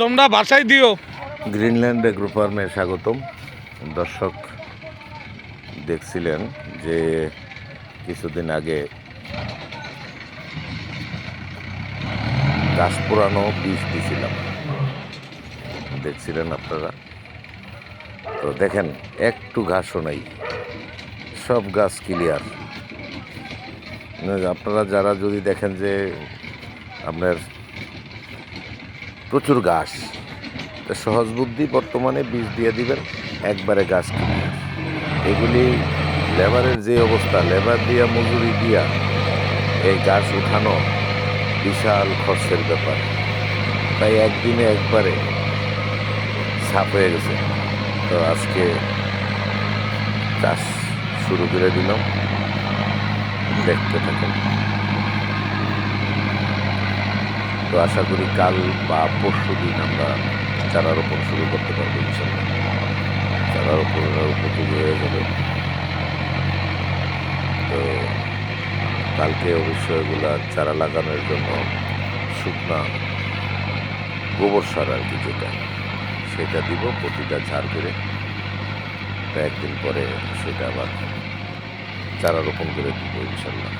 তোমরা বাসায় দিও। গ্রিনল্যান্ড এগ্রো ফার্মে স্বাগতম। দর্শক দেখছিলেন যে কিছুদিন আগে গাছ পোড়ানো বীজ দিছিলাম। দেখছিলেন আপনারা? তো দেখেন, একটু ঘাসও নাই। সব গাছ ক্লিয়ার আপনারা যারা যদি দেখেন যে আপনার প্রচুর গাছ সহজ বুদ্ধি বর্তমানে বীজ দিয়ে দিবেন, একবারে গাছ কিনে। এগুলি লেবারের যে অবস্থা, লেবার দিয়া, মজুরি দিয়া, এই গাছ উঠানো বিশাল খরচের ব্যাপার। তাই একদিনে একবারে সাপ হয়ে গেছে। তো আজকে চাষ শুরু করে দিলাম। দেখতে থাকেন তো আশা করি কাল বা পরশু দিন আমরা চারা রোপণ শুরু করতে পারব, ইনশাল্লাহ। চারা রোপণের উপযোগী হয়ে যাবে। তো কালকে অবশ্যই এগুলা চারা লাগানোর জন্য শুকনা গোবর সার আর কি যেটা, সেটা দিব, প্রতিটা ঝাড় করে। তো একদিন পরে সেটা আবার চারা রোপণ করে দিব, ইনশাল্লাহ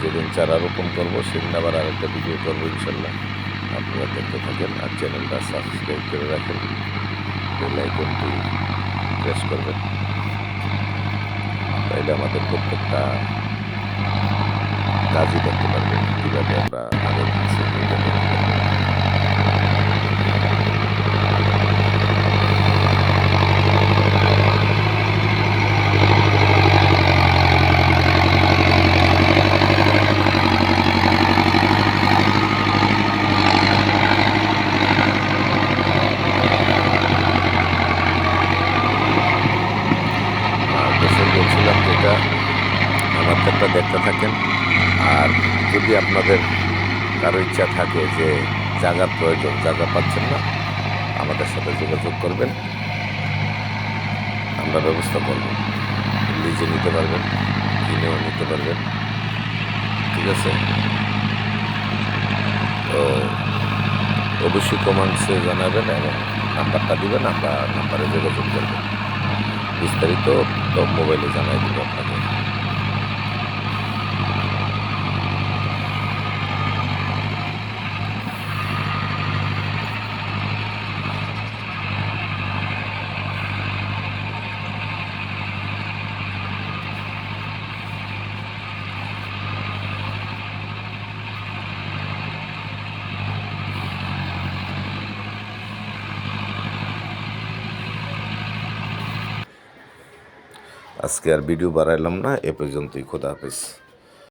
তো যেদিন চারা রোপণ করব, সেদিন আবার আরেকটা ভিডিও করব ইনশাল্লাহ। আপনারা দেখতে থাকেন আর চ্যানেলটা সাবস্ক্রাইব করে রাখেন। বেল আইকনটি প্রেস করবেন। তাইলে আমাদের প্রত্যেকটা কাজই করতে পারবেন। কীভাবে আমরা আগের দিচ্ছি এটা দেখতে পারবেন। আর গোসল বলছিলাম যেটা ক্ষেত্রে দেখতে থাকেন। আর যদি আপনাদের কারও ইচ্ছা থাকে যে জায়গার প্রয়োজন, জায়গা পাচ্ছেন না, আমাদের সাথে যোগাযোগ করবেন। আমরা ব্যবস্থা করব। লিজে নিতে পারবেন, কিনেও নিতে পারবেন। ঠিক আছে? তো অবশ্যই কমেন্টসে জানাবেন এবং নাম্বারটা দিবেন, আমরা নাম্বারে যোগাযোগ করবেন বিস্তারিত তো মোবাইলে জানাই দিব আপনাকে। আজকে আর ভিডিও বাড়াইলাম না এ পর্যন্তই খোদা হাফেজ।